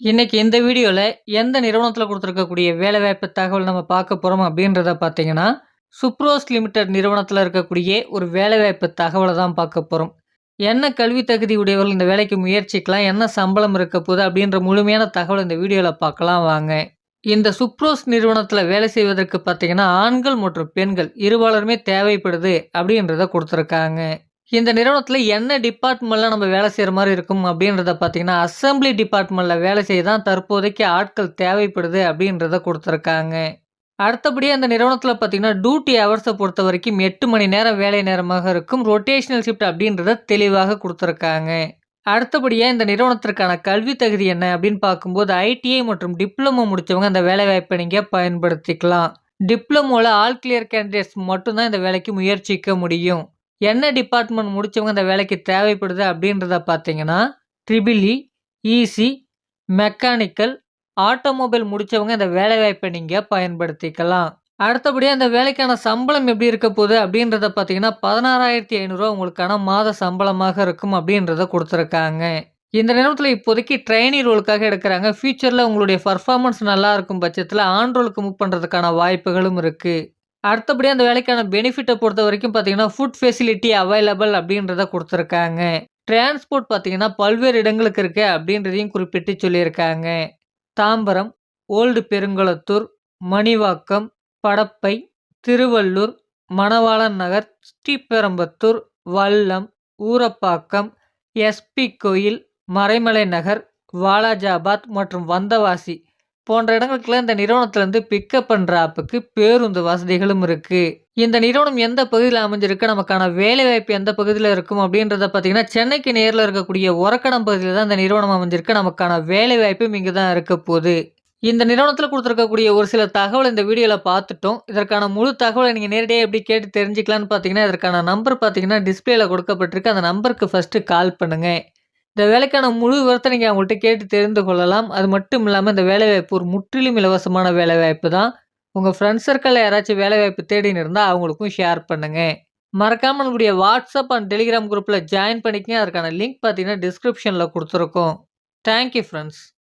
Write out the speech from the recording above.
இன்றைக்கி இந்த வீடியோவில் எந்த நிறுவனத்தில் கொடுத்துருக்கக்கூடிய வேலைவாய்ப்பு தகவல் நம்ம பார்க்க போகிறோம் அப்படின்றத பார்த்தீங்கன்னா, சுப்ரோஸ் லிமிடெட் நிறுவனத்தில் இருக்கக்கூடிய ஒரு வேலைவாய்ப்பு தகவலை தான் பார்க்க போகிறோம் என்ன கல்வி தகுதி உடையவர்கள் இந்த வேலைக்கு முயற்சிக்கலாம்? என்ன சம்பளம் இருக்க போகுது அப்படின்ற முழுமையான தகவல் இந்த வீடியோவில் பார்க்கலாம் வாங்க. இந்த சுப்ரோஸ் நிறுவனத்தில் வேலை செய்வதற்கு பார்த்தீங்கன்னா, ஆண்கள் மற்றும் பெண்கள் இருபாலருமே தேவைப்படுது அப்படின்றத கொடுத்துருக்காங்க இந்த நிறுவனத்தில் என்ன டிபார்ட்மெண்ட்டில் நம்ம வேலை செய்கிற மாதிரி இருக்கும் அப்படின்றத பார்த்தீங்கன்னா, அசெம்பிளி டிபார்ட்மெண்ட்டில் வேலை செய்ய தான் தற்போதைக்கு ஆட்கள் தேவைப்படுது அப்படின்றத கொடுத்துருக்காங்க அடுத்தபடியாக இந்த நிறுவனத்தில் பார்த்தீங்கன்னா, டியூட்டி ஹவர்ஸ பொறுத்தவரைக்கும் 8 மணி நேரம் வேலை நேரமாக இருக்கும். ரொட்டேஷனல் ஷிஃப்ட் அப்படின்றத தெளிவாக கொடுத்துருக்காங்க அடுத்தபடியாக இந்த நிறுவனத்திற்கான கல்வி தகுதி என்ன அப்படின்னு பார்க்கும்போது, ஐடிஐ மற்றும் டிப்ளமோ முடித்தவங்க இந்த வேலைவாய்ப்ப நீங்கள் பயன்படுத்திக்கலாம். டிப்ளமோவில் ஆல் கிளியர் கேண்டிடேட்ஸ் மட்டும்தான் இந்த வேலைக்கு முயற்சிக்க முடியும். என்ன டிபார்ட்மெண்ட் முடித்தவங்க இந்த வேலைக்கு தேவைப்படுது அப்படின்றத பார்த்தீங்கன்னா, ட்ரிபிள் இசி, மெக்கானிக்கல், ஆட்டோமொபைல் முடித்தவங்க இந்த வேலைவாய்ப்பை நீங்கள் பயன்படுத்திக்கலாம். அடுத்தபடியாக அந்த வேலைக்கான சம்பளம் எப்படி இருக்க போகுது அப்படின்றத பார்த்தீங்கன்னா, பதினாறாயிரத்தி ஐநூறுரூவா உங்களுக்கான மாத சம்பளமாக இருக்கும் அப்படின்றத கொடுத்துருக்காங்க. இந்த நேரத்தில் இப்போதைக்கு ட்ரைனி ரோலுக்காக எடுக்கிறாங்க. ஃபியூச்சரில் உங்களுடைய பர்ஃபார்மன்ஸ் நல்லா இருக்கும் பட்சத்தில் ஆன் ரோலுக்கு மூவ் பண்ணுறதுக்கான வாய்ப்புகளும் இருக்குது அடுத்தபடி அந்த வேலைக்கான பெனிஃபிட்டை பொறுத்த வரைக்கும் பார்த்தீங்கன்னா, ஃபுட் ஃபெசிலிட்டி அவைலபிள் அப்படின்றத கொடுத்துருக்காங்க டிரான்ஸ்போர்ட் பார்த்தீங்கன்னா, பல்வேறு இடங்களுக்கு இருக்கு அப்படின்றதையும் குறிப்பிட்டு சொல்லியிருக்காங்க. Tambaram, old Perungalathur, Manivakkam, Padappai, Thiruvallur, Manavalan Nagar, Sriperumbudur Vallam, Urapakkam, S P. Koil, Maraimalai Nagar, Walajabad மற்றும் வந்தவாசி போன்ற இடங்களுக்குலாம் இந்த நிறுவனத்திலருந்து பிக்கப் பண்ணுற ஆப்புக்கு பேருந்து வசதிகளும் இருக்குது இந்த நிறுவனம் எந்த பகுதியில் அமைஞ்சிருக்கு? நமக்கான வேலைவாய்ப்பு எந்த பகுதியில் இருக்கும்? அப்படின்றத பார்த்தீங்கன்னா, சென்னைக்கு நேரில் இருக்கக்கூடிய ஒரக்கடம் பகுதியில் தான் இந்த நிறுவனம் அமைஞ்சிருக்கு. நமக்கான வேலைவாய்ப்பும் இங்கே தான் இருக்க போகுது இந்த நிறுவனத்தில் கொடுத்துருக்கக்கூடிய ஒரு சில தகவல் இந்த வீடியோவில் பார்த்துட்டோம். இதற்கான முழு தகவலை நீங்கள் நேரடியாக எப்படி கேட்டு தெரிஞ்சுக்கலான்னு பார்த்தீங்கன்னா, இதற்கான நம்பர் பார்த்தீங்கன்னா, டிஸ்ப்ளேல கொடுக்கப்பட்டிருக்கு. அந்த நம்பருக்கு ஃபர்ஸ்ட்டு கால் பண்ணுங்கள் இந்த வேலைக்கான முழு விவரத்தை நீங்கள் அவங்கள்ட்ட கேட்டு தெரிந்து கொள்ளலாம். அது மட்டும் இல்லாமல் இந்த வேலைவாய்ப்பு ஒரு முற்றிலும் இலவசமான வேலைவாய்ப்பு தான். உங்கள் ஃப்ரெண்ட்ஸ் சர்க்கிளில் யாராச்சும் வேலைவாய்ப்பு தேடின்னு இருந்தால் அவங்களுக்கும் ஷேர் பண்ணுங்கள் மறக்காமல் நம்மளுடைய வாட்ஸ்அப் அண்ட் டெலிகிராம் குரூப்பில் ஜாயின் பண்ணிக்கங்க. அதற்கான லிங்க் பார்த்தீங்கன்னா, டிஸ்கிரிப்ஷனில் கொடுத்துருக்கோம் தேங்க் யூ